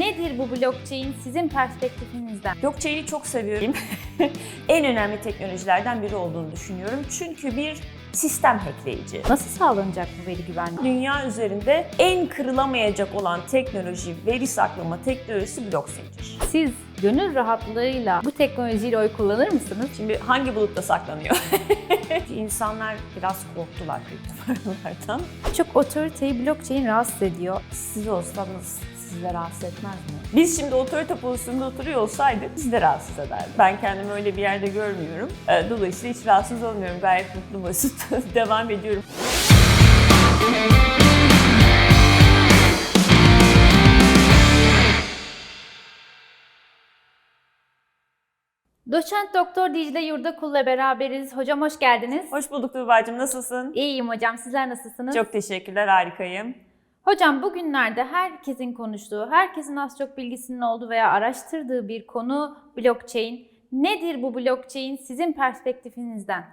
Nedir bu blockchain sizin perspektifinizden? Blockchain'i çok seviyorum. en önemli teknolojilerden biri olduğunu düşünüyorum. Çünkü bir sistem hackleyici. Nasıl sağlanacak bu veri güvenliği? Dünya üzerinde en kırılamayacak olan teknoloji, veri saklama teknolojisi blok zincir. Siz gönül rahatlığıyla bu teknolojiyle oy kullanır mısınız? Şimdi hangi bulutta saklanıyor? İnsanlar biraz korktular kripto paralardan. Çok otoriteyi blockchain rahatsız ediyor. Siz olsanız sizi rahatsız etmez mi? Biz şimdi otorite pozisyonunda oturuyor olsaydık bizi de rahatsız ederdi. Ben kendimi öyle bir yerde görmüyorum. Ee, Dolayısıyla hiç rahatsız olmuyorum. Gayet mutlu mesut devam ediyorum. Doçent Doktor Dicle Yurdakul'la beraberiz. Hocam hoş geldiniz. Hoş bulduk Tuğba'cığım. Nasılsın? İyiyim hocam. Sizler nasılsınız? Çok teşekkürler. Harikayım. Hocam bugünlerde herkesin konuştuğu, herkesin az çok bilgisinin olduğu veya araştırdığı bir konu blockchain. Nedir bu blockchain sizin perspektifinizden?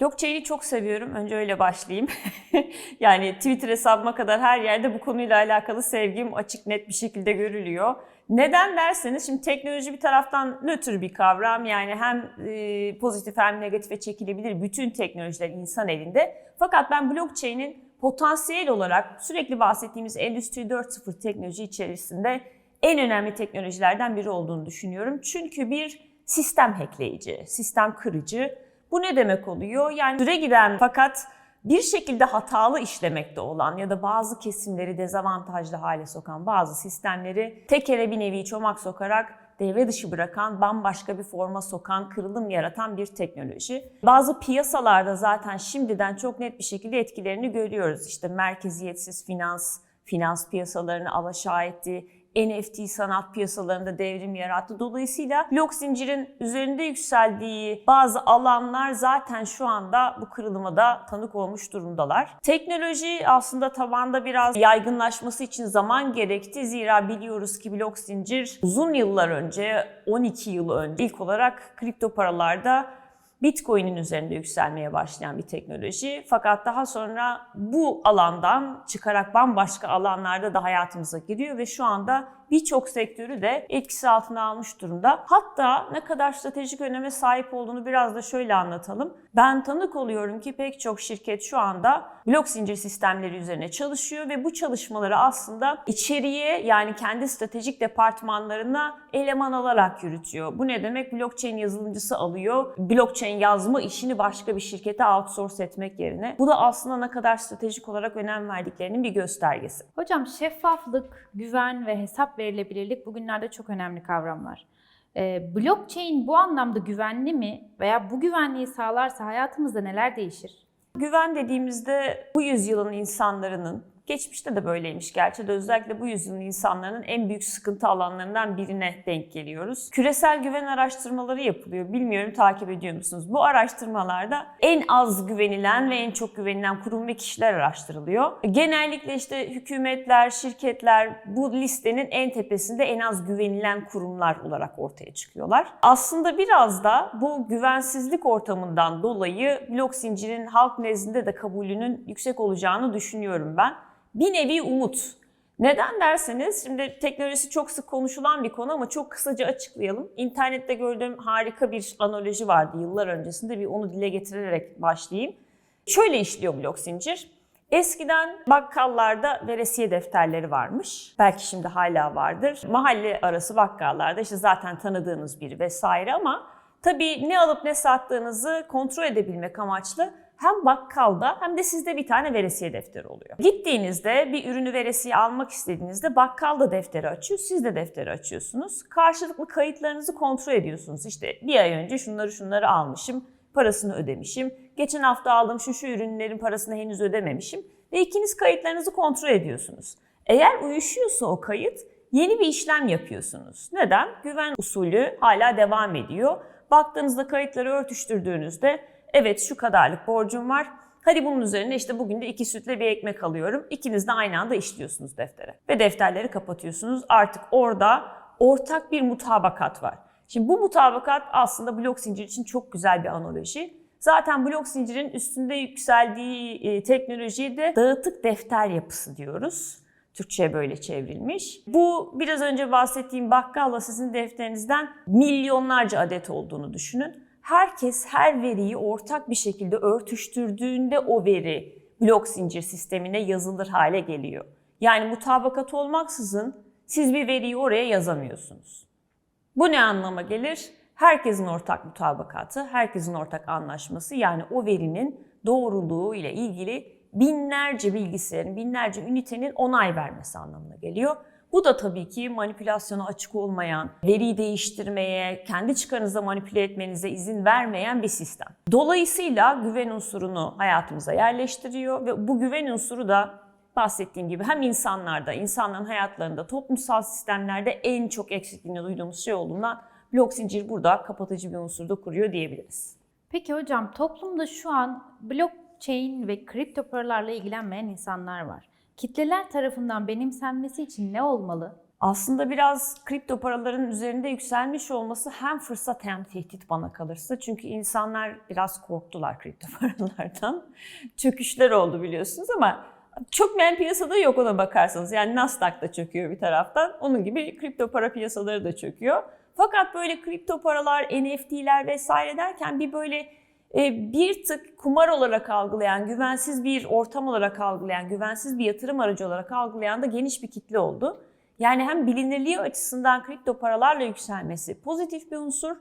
Blockchain'i çok seviyorum. Önce öyle başlayayım. yani Twitter hesabıma kadar her yerde bu konuyla alakalı sevgim açık net bir şekilde görülüyor. Neden derseniz şimdi teknoloji bir taraftan nötr bir kavram. Yani hem e, pozitif hem negatife çekilebilir bütün teknolojiler insan elinde. Fakat ben blockchain'in potansiyel olarak sürekli bahsettiğimiz Endüstri 4.0 teknoloji içerisinde en önemli teknolojilerden biri olduğunu düşünüyorum. Çünkü bir sistem hackleyici, sistem kırıcı. Bu ne demek oluyor? Yani süre giden fakat bir şekilde hatalı işlemekte olan ya da bazı kesimleri dezavantajlı hale sokan bazı sistemleri tekere bir nevi çomak sokarak devre dışı bırakan, bambaşka bir forma sokan, kırılım yaratan bir teknoloji. Bazı piyasalarda zaten şimdiden çok net bir şekilde etkilerini görüyoruz. İşte merkeziyetsiz finans, finans piyasalarını alaşağı etti, NFT sanat piyasalarında devrim yarattı. Dolayısıyla blok zincirin üzerinde yükseldiği bazı alanlar zaten şu anda bu kırılıma da tanık olmuş durumdalar. Teknoloji aslında tabanda biraz yaygınlaşması için zaman gerekti. Zira biliyoruz ki blok zincir uzun yıllar önce, 12 yıl önce ilk olarak kripto paralarda Bitcoin'in üzerinde yükselmeye başlayan bir teknoloji. Fakat daha sonra bu alandan çıkarak bambaşka alanlarda da hayatımıza giriyor ve şu anda birçok sektörü de etkisi altına almış durumda. Hatta ne kadar stratejik öneme sahip olduğunu biraz da şöyle anlatalım. Ben tanık oluyorum ki pek çok şirket şu anda blok zincir sistemleri üzerine çalışıyor ve bu çalışmaları aslında içeriye yani kendi stratejik departmanlarına eleman alarak yürütüyor. Bu ne demek? Blockchain yazılımcısı alıyor. Blockchain yazma işini başka bir şirkete outsource etmek yerine. Bu da aslında ne kadar stratejik olarak önem verdiklerinin bir göstergesi. Hocam şeffaflık, güven ve hesap verilebilirlik bugünlerde çok önemli kavramlar. Ee, blockchain bu anlamda güvenli mi veya bu güvenliği sağlarsa hayatımızda neler değişir? Güven dediğimizde bu yüzyılın insanlarının Geçmişte de böyleymiş gerçi de özellikle bu yüzyılın insanların en büyük sıkıntı alanlarından birine denk geliyoruz. Küresel güven araştırmaları yapılıyor. Bilmiyorum takip ediyor musunuz? Bu araştırmalarda en az güvenilen ve en çok güvenilen kurum ve kişiler araştırılıyor. Genellikle işte hükümetler, şirketler bu listenin en tepesinde en az güvenilen kurumlar olarak ortaya çıkıyorlar. Aslında biraz da bu güvensizlik ortamından dolayı blok zincirin halk nezdinde de kabulünün yüksek olacağını düşünüyorum ben bir nevi umut. Neden derseniz, şimdi teknolojisi çok sık konuşulan bir konu ama çok kısaca açıklayalım. İnternette gördüğüm harika bir analoji vardı yıllar öncesinde. Bir onu dile getirerek başlayayım. Şöyle işliyor blok zincir. Eskiden bakkallarda veresiye defterleri varmış. Belki şimdi hala vardır. Mahalle arası bakkallarda işte zaten tanıdığınız biri vesaire ama tabii ne alıp ne sattığınızı kontrol edebilmek amaçlı hem bakkalda hem de sizde bir tane veresiye defteri oluyor. Gittiğinizde bir ürünü veresiye almak istediğinizde bakkal da defteri açıyor, siz de defteri açıyorsunuz. Karşılıklı kayıtlarınızı kontrol ediyorsunuz. İşte bir ay önce şunları şunları almışım, parasını ödemişim. Geçen hafta aldığım şu şu ürünlerin parasını henüz ödememişim. Ve ikiniz kayıtlarınızı kontrol ediyorsunuz. Eğer uyuşuyorsa o kayıt yeni bir işlem yapıyorsunuz. Neden? Güven usulü hala devam ediyor. Baktığınızda kayıtları örtüştürdüğünüzde evet şu kadarlık borcum var. Hadi bunun üzerine işte bugün de iki sütle bir ekmek alıyorum. İkiniz de aynı anda işliyorsunuz deftere. Ve defterleri kapatıyorsunuz. Artık orada ortak bir mutabakat var. Şimdi bu mutabakat aslında blok zincir için çok güzel bir analoji. Zaten blok zincirin üstünde yükseldiği e, teknolojiye de dağıtık defter yapısı diyoruz. Türkçe'ye böyle çevrilmiş. Bu biraz önce bahsettiğim bakkalla sizin defterinizden milyonlarca adet olduğunu düşünün. Herkes her veriyi ortak bir şekilde örtüştürdüğünde o veri blok zincir sistemine yazılır hale geliyor. Yani mutabakat olmaksızın siz bir veriyi oraya yazamıyorsunuz. Bu ne anlama gelir? Herkesin ortak mutabakatı, herkesin ortak anlaşması yani o verinin doğruluğu ile ilgili binlerce bilgisayarın, binlerce ünitenin onay vermesi anlamına geliyor. Bu da tabii ki manipülasyona açık olmayan, veriyi değiştirmeye, kendi çıkarınıza manipüle etmenize izin vermeyen bir sistem. Dolayısıyla güven unsurunu hayatımıza yerleştiriyor ve bu güven unsuru da bahsettiğim gibi hem insanlarda, insanların hayatlarında, toplumsal sistemlerde en çok eksikliğini duyduğumuz şey olduğundan blok zincir burada kapatıcı bir unsur da kuruyor diyebiliriz. Peki hocam toplumda şu an blockchain ve kripto paralarla ilgilenmeyen insanlar var. Kitleler tarafından benimsenmesi için ne olmalı? Aslında biraz kripto paraların üzerinde yükselmiş olması hem fırsat hem tehdit bana kalırsa. Çünkü insanlar biraz korktular kripto paralardan. Çöküşler oldu biliyorsunuz ama çökmeyen piyasada yok ona bakarsanız. Yani Nasdaq da çöküyor bir taraftan. Onun gibi kripto para piyasaları da çöküyor. Fakat böyle kripto paralar, NFT'ler vesaire derken bir böyle bir tık kumar olarak algılayan, güvensiz bir ortam olarak algılayan, güvensiz bir yatırım aracı olarak algılayan da geniş bir kitle oldu. Yani hem bilinirliği açısından kripto paralarla yükselmesi pozitif bir unsur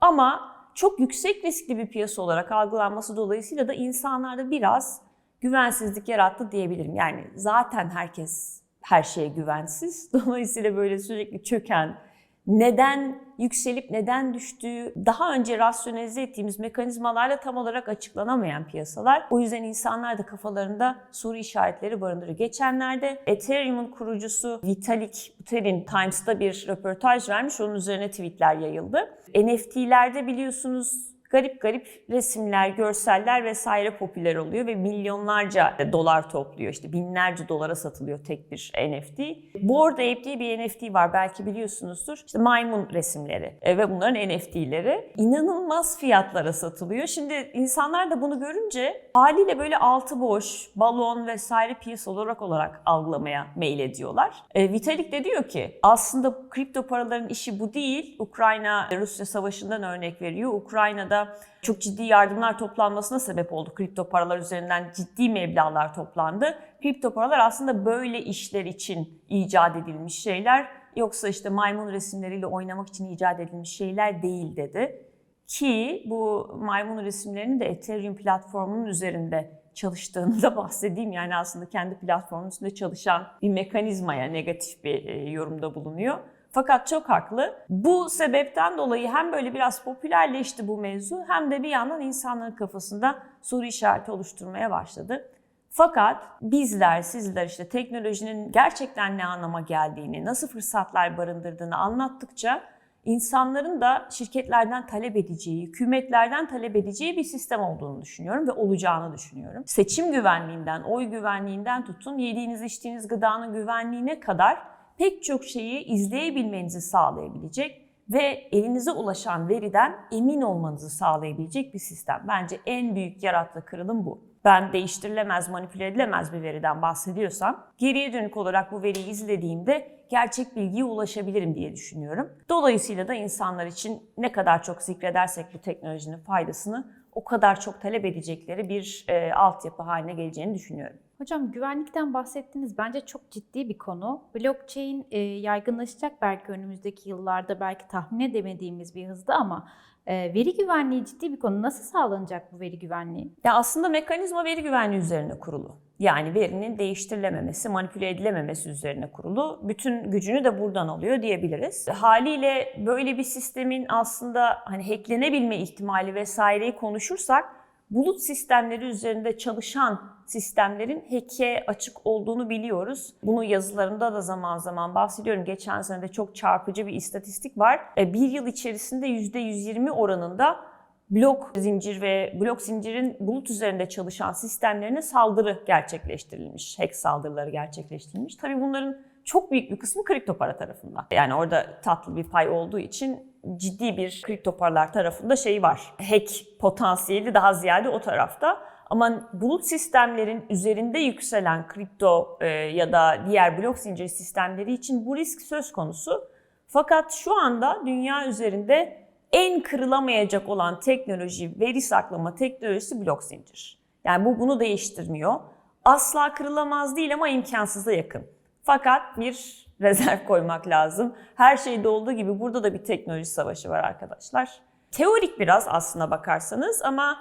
ama çok yüksek riskli bir piyasa olarak algılanması dolayısıyla da insanlarda biraz güvensizlik yarattı diyebilirim. Yani zaten herkes her şeye güvensiz. Dolayısıyla böyle sürekli çöken, neden yükselip neden düştüğü daha önce rasyonelize ettiğimiz mekanizmalarla tam olarak açıklanamayan piyasalar. O yüzden insanlar da kafalarında soru işaretleri barındırıyor. Geçenlerde Ethereum'un kurucusu Vitalik Buterin Times'ta bir röportaj vermiş. Onun üzerine tweetler yayıldı. NFT'lerde biliyorsunuz garip garip resimler, görseller vesaire popüler oluyor ve milyonlarca dolar topluyor. İşte binlerce dolara satılıyor tek bir NFT. Bored Ape diye bir NFT var belki biliyorsunuzdur. İşte maymun resimleri e, ve bunların NFT'leri inanılmaz fiyatlara satılıyor. Şimdi insanlar da bunu görünce haliyle böyle altı boş, balon vesaire piyasa olarak olarak algılamaya meyil ediyorlar. E, Vitalik de diyor ki aslında kripto paraların işi bu değil. Ukrayna-Rusya savaşından örnek veriyor. Ukrayna'da çok ciddi yardımlar toplanmasına sebep oldu. Kripto paralar üzerinden ciddi meblağlar toplandı. Kripto paralar aslında böyle işler için icat edilmiş şeyler. Yoksa işte maymun resimleriyle oynamak için icat edilmiş şeyler değil dedi. Ki bu maymun resimlerinin de Ethereum platformunun üzerinde çalıştığını da bahsedeyim. Yani aslında kendi platformunun üstünde çalışan bir mekanizmaya negatif bir e, yorumda bulunuyor. Fakat çok haklı. Bu sebepten dolayı hem böyle biraz popülerleşti bu mevzu hem de bir yandan insanların kafasında soru işareti oluşturmaya başladı. Fakat bizler, sizler işte teknolojinin gerçekten ne anlama geldiğini, nasıl fırsatlar barındırdığını anlattıkça insanların da şirketlerden talep edeceği, hükümetlerden talep edeceği bir sistem olduğunu düşünüyorum ve olacağını düşünüyorum. Seçim güvenliğinden, oy güvenliğinden tutun, yediğiniz içtiğiniz gıdanın güvenliğine kadar pek çok şeyi izleyebilmenizi sağlayabilecek ve elinize ulaşan veriden emin olmanızı sağlayabilecek bir sistem. Bence en büyük yarattığı kırılım bu. Ben değiştirilemez, manipüle edilemez bir veriden bahsediyorsam, geriye dönük olarak bu veriyi izlediğimde gerçek bilgiye ulaşabilirim diye düşünüyorum. Dolayısıyla da insanlar için ne kadar çok zikredersek bu teknolojinin faydasını o kadar çok talep edecekleri bir e, altyapı haline geleceğini düşünüyorum. Hocam güvenlikten bahsettiniz. Bence çok ciddi bir konu. Blockchain e, yaygınlaşacak belki önümüzdeki yıllarda belki tahmin edemediğimiz bir hızda ama e, veri güvenliği ciddi bir konu. Nasıl sağlanacak bu veri güvenliği? Ya aslında mekanizma veri güvenliği üzerine kurulu. Yani verinin değiştirilememesi, manipüle edilememesi üzerine kurulu. Bütün gücünü de buradan alıyor diyebiliriz. Haliyle böyle bir sistemin aslında hani hacklenebilme ihtimali vesaireyi konuşursak bulut sistemleri üzerinde çalışan sistemlerin hack'e açık olduğunu biliyoruz. Bunu yazılarımda da zaman zaman bahsediyorum. Geçen sene de çok çarpıcı bir istatistik var. E, Bir yıl içerisinde %120 oranında blok zincir ve blok zincirin bulut üzerinde çalışan sistemlerine saldırı gerçekleştirilmiş. Hack saldırıları gerçekleştirilmiş. Tabii bunların çok büyük bir kısmı kripto para tarafından. Yani orada tatlı bir pay olduğu için ciddi bir kripto paralar tarafında şey var. Hack potansiyeli daha ziyade o tarafta. Ama bulut sistemlerin üzerinde yükselen kripto e, ya da diğer blok zinciri sistemleri için bu risk söz konusu. Fakat şu anda dünya üzerinde en kırılamayacak olan teknoloji, veri saklama teknolojisi blok zincir. Yani bu bunu değiştirmiyor. Asla kırılamaz değil ama imkansıza yakın. Fakat bir rezerv koymak lazım. Her şeyde olduğu gibi burada da bir teknoloji savaşı var arkadaşlar. Teorik biraz aslına bakarsanız ama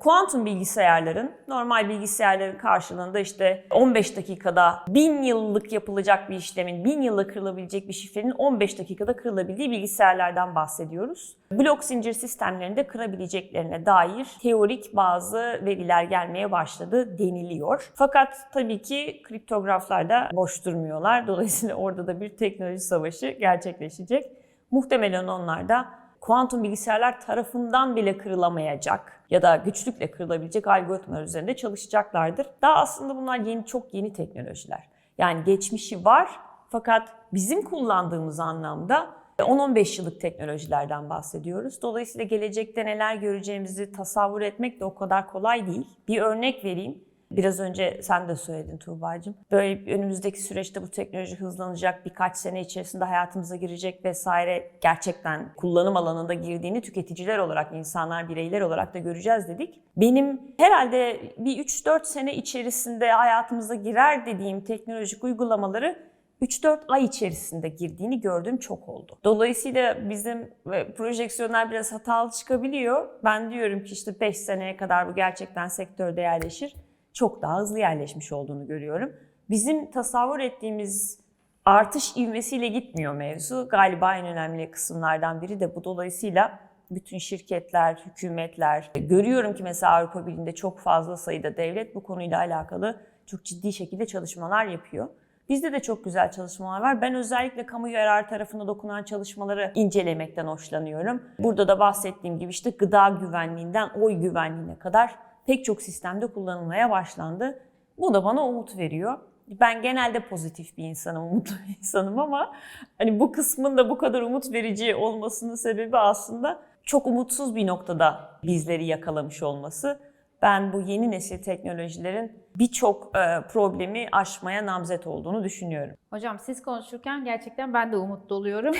kuantum bilgisayarların normal bilgisayarların karşılığında işte 15 dakikada 1000 yıllık yapılacak bir işlemin 1000 yılda kırılabilecek bir şifrenin 15 dakikada kırılabildiği bilgisayarlardan bahsediyoruz. Blok zincir sistemlerinde kırabileceklerine dair teorik bazı veriler gelmeye başladı deniliyor. Fakat tabii ki kriptograflar da boş durmuyorlar. Dolayısıyla orada da bir teknoloji savaşı gerçekleşecek. Muhtemelen onlar da kuantum bilgisayarlar tarafından bile kırılamayacak ya da güçlükle kırılabilecek algoritmalar üzerinde çalışacaklardır. Daha aslında bunlar yeni çok yeni teknolojiler. Yani geçmişi var fakat bizim kullandığımız anlamda 10-15 yıllık teknolojilerden bahsediyoruz. Dolayısıyla gelecekte neler göreceğimizi tasavvur etmek de o kadar kolay değil. Bir örnek vereyim. Biraz önce sen de söyledin Tuğba'cığım. Böyle önümüzdeki süreçte bu teknoloji hızlanacak, birkaç sene içerisinde hayatımıza girecek vesaire gerçekten kullanım alanında girdiğini tüketiciler olarak, insanlar, bireyler olarak da göreceğiz dedik. Benim herhalde bir 3-4 sene içerisinde hayatımıza girer dediğim teknolojik uygulamaları 3-4 ay içerisinde girdiğini gördüğüm çok oldu. Dolayısıyla bizim e, projeksiyonlar biraz hatalı çıkabiliyor. Ben diyorum ki işte 5 seneye kadar bu gerçekten sektörde yerleşir çok daha hızlı yerleşmiş olduğunu görüyorum. Bizim tasavvur ettiğimiz artış ivmesiyle gitmiyor mevzu. Galiba en önemli kısımlardan biri de bu. Dolayısıyla bütün şirketler, hükümetler, görüyorum ki mesela Avrupa Birliği'nde çok fazla sayıda devlet bu konuyla alakalı çok ciddi şekilde çalışmalar yapıyor. Bizde de çok güzel çalışmalar var. Ben özellikle kamu yararı tarafına dokunan çalışmaları incelemekten hoşlanıyorum. Burada da bahsettiğim gibi işte gıda güvenliğinden oy güvenliğine kadar pek çok sistemde kullanılmaya başlandı. Bu da bana umut veriyor. Ben genelde pozitif bir insanım, umutlu bir insanım ama hani bu kısmın da bu kadar umut verici olmasının sebebi aslında çok umutsuz bir noktada bizleri yakalamış olması. Ben bu yeni nesil teknolojilerin birçok e, problemi aşmaya namzet olduğunu düşünüyorum. Hocam siz konuşurken gerçekten ben de umutlu oluyorum.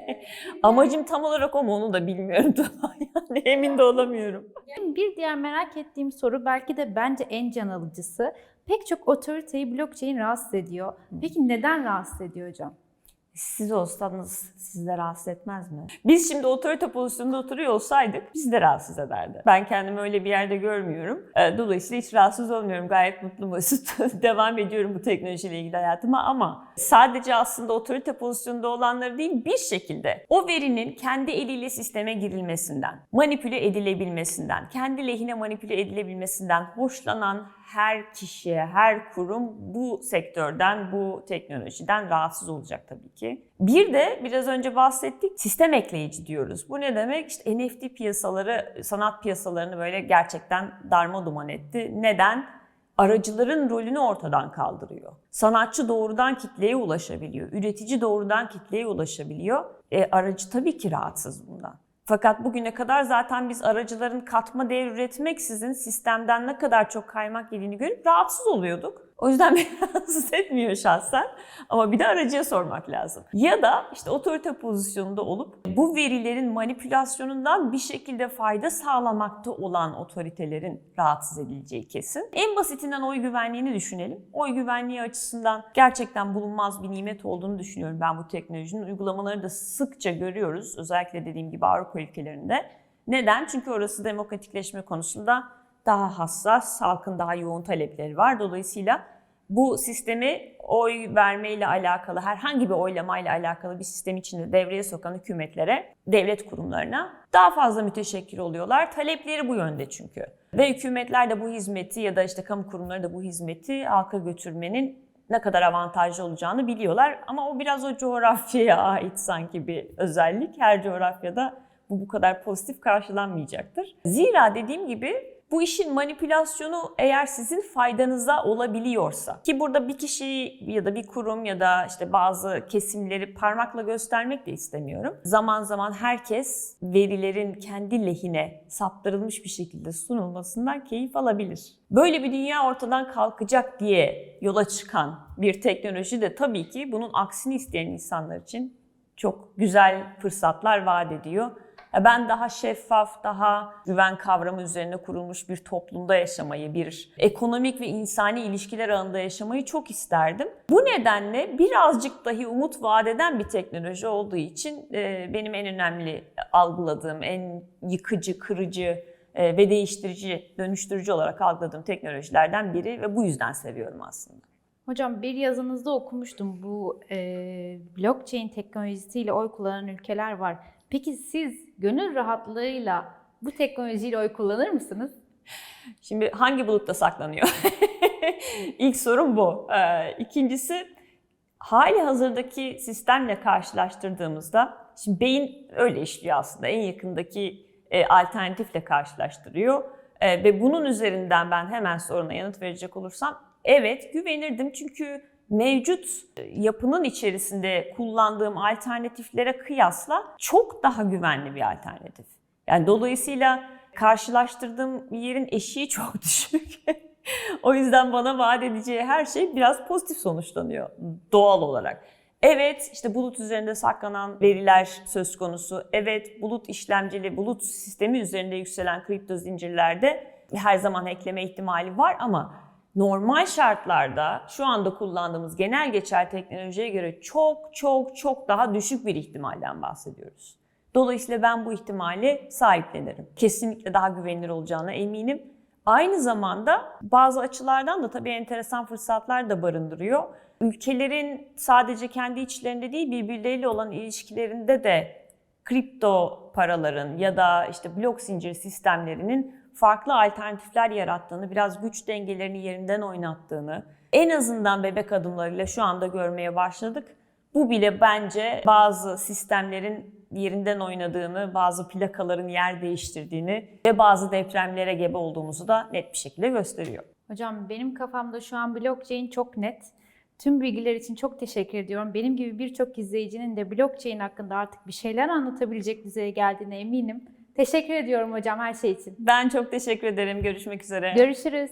Amacım tam olarak o mu onu da bilmiyorum. yani emin de olamıyorum. Bir diğer merak ettiğim soru belki de bence en can alıcısı. Pek çok otoriteyi blockchain rahatsız ediyor. Peki neden rahatsız ediyor hocam? Siz olsanız sizi de rahatsız etmez mi? Biz şimdi otorite pozisyonunda oturuyor olsaydık bizi de rahatsız ederdi. Ben kendimi öyle bir yerde görmüyorum. Ee, Dolayısıyla hiç rahatsız olmuyorum. Gayet mutlu mesut devam ediyorum bu teknolojiyle ilgili hayatıma ama sadece aslında otorite pozisyonunda olanları değil bir şekilde o verinin kendi eliyle sisteme girilmesinden, manipüle edilebilmesinden, kendi lehine manipüle edilebilmesinden hoşlanan her kişiye, her kurum bu sektörden, bu teknolojiden rahatsız olacak tabii ki. Bir de biraz önce bahsettik sistem ekleyici diyoruz. Bu ne demek? İşte NFT piyasaları, sanat piyasalarını böyle gerçekten darma duman etti. Neden? Aracıların rolünü ortadan kaldırıyor. Sanatçı doğrudan kitleye ulaşabiliyor. Üretici doğrudan kitleye ulaşabiliyor. E, aracı tabii ki rahatsız bundan. Fakat bugüne kadar zaten biz aracıların katma değer üretmeksizin sistemden ne kadar çok kaymak yediğini görüp rahatsız oluyorduk. O yüzden beni rahatsız etmiyor şahsen. Ama bir de aracıya sormak lazım. Ya da işte otorite pozisyonunda olup bu verilerin manipülasyonundan bir şekilde fayda sağlamakta olan otoritelerin rahatsız edileceği kesin. En basitinden oy güvenliğini düşünelim. Oy güvenliği açısından gerçekten bulunmaz bir nimet olduğunu düşünüyorum ben bu teknolojinin. Uygulamaları da sıkça görüyoruz. Özellikle dediğim gibi Avrupa ülkelerinde. Neden? Çünkü orası demokratikleşme konusunda daha hassas, halkın daha yoğun talepleri var. Dolayısıyla bu sistemi oy vermeyle alakalı, herhangi bir oylamayla alakalı bir sistem içinde devreye sokan hükümetlere, devlet kurumlarına daha fazla müteşekkir oluyorlar. Talepleri bu yönde çünkü. Ve hükümetler de bu hizmeti ya da işte kamu kurumları da bu hizmeti halka götürmenin ne kadar avantajlı olacağını biliyorlar. Ama o biraz o coğrafyaya ait sanki bir özellik. Her coğrafyada bu bu kadar pozitif karşılanmayacaktır. Zira dediğim gibi Bu işin manipülasyonu eğer sizin faydanıza olabiliyorsa ki burada bir kişi ya da bir kurum ya da işte bazı kesimleri parmakla göstermek de istemiyorum. Zaman zaman herkes verilerin kendi lehine saptırılmış bir şekilde sunulmasından keyif alabilir. Böyle bir dünya ortadan kalkacak diye yola çıkan bir teknoloji de tabii ki bunun aksini isteyen insanlar için çok güzel fırsatlar vaat ediyor. Ben daha şeffaf, daha güven kavramı üzerine kurulmuş bir toplumda yaşamayı, bir ekonomik ve insani ilişkiler ağında yaşamayı çok isterdim. Bu nedenle birazcık dahi umut vaat bir teknoloji olduğu için e, benim en önemli algıladığım, en yıkıcı, kırıcı e, ve değiştirici, dönüştürücü olarak algıladığım teknolojilerden biri ve bu yüzden seviyorum aslında. Hocam bir yazınızda okumuştum bu e, blockchain teknolojisiyle oy kullanan ülkeler var. Peki siz gönül rahatlığıyla bu teknolojiyle oy kullanır mısınız? Şimdi hangi bulutta saklanıyor? İlk sorum bu. Ee, ikincisi hali hazırdaki sistemle karşılaştırdığımızda şimdi beyin öyle işliyor aslında en yakındaki e, alternatifle karşılaştırıyor E, ve bunun üzerinden ben hemen soruna yanıt verecek olursam evet güvenirdim çünkü mevcut yapının içerisinde kullandığım alternatiflere kıyasla çok daha güvenli bir alternatif. Yani dolayısıyla karşılaştırdığım yerin eşiği çok düşük. o yüzden bana vaat edeceği her şey biraz pozitif sonuçlanıyor doğal olarak. Evet işte bulut üzerinde saklanan veriler söz konusu. Evet bulut işlemcili, bulut sistemi üzerinde yükselen kripto zincirlerde her zaman ekleme ihtimali var ama normal şartlarda şu anda kullandığımız genel geçer teknolojiye göre çok çok çok daha düşük bir ihtimalden bahsediyoruz. Dolayısıyla ben bu ihtimali sahiplenirim. Kesinlikle daha güvenilir olacağına eminim. Aynı zamanda bazı açılardan da tabii enteresan fırsatlar da barındırıyor. Ülkelerin sadece kendi içlerinde değil birbirleriyle olan ilişkilerinde de kripto paraların ya da işte blok zincir sistemlerinin farklı alternatifler yarattığını, biraz güç dengelerini yerinden oynattığını en azından bebek adımlarıyla şu anda görmeye başladık. Bu bile bence bazı sistemlerin yerinden oynadığını, bazı plakaların yer değiştirdiğini ve bazı depremlere gebe olduğumuzu da net bir şekilde gösteriyor. Hocam benim kafamda şu an blockchain çok net. Tüm bilgiler için çok teşekkür ediyorum. Benim gibi birçok izleyicinin de blockchain hakkında artık bir şeyler anlatabilecek düzeye geldiğine eminim. Teşekkür ediyorum hocam her şey için. Ben çok teşekkür ederim. Görüşmek üzere. Görüşürüz.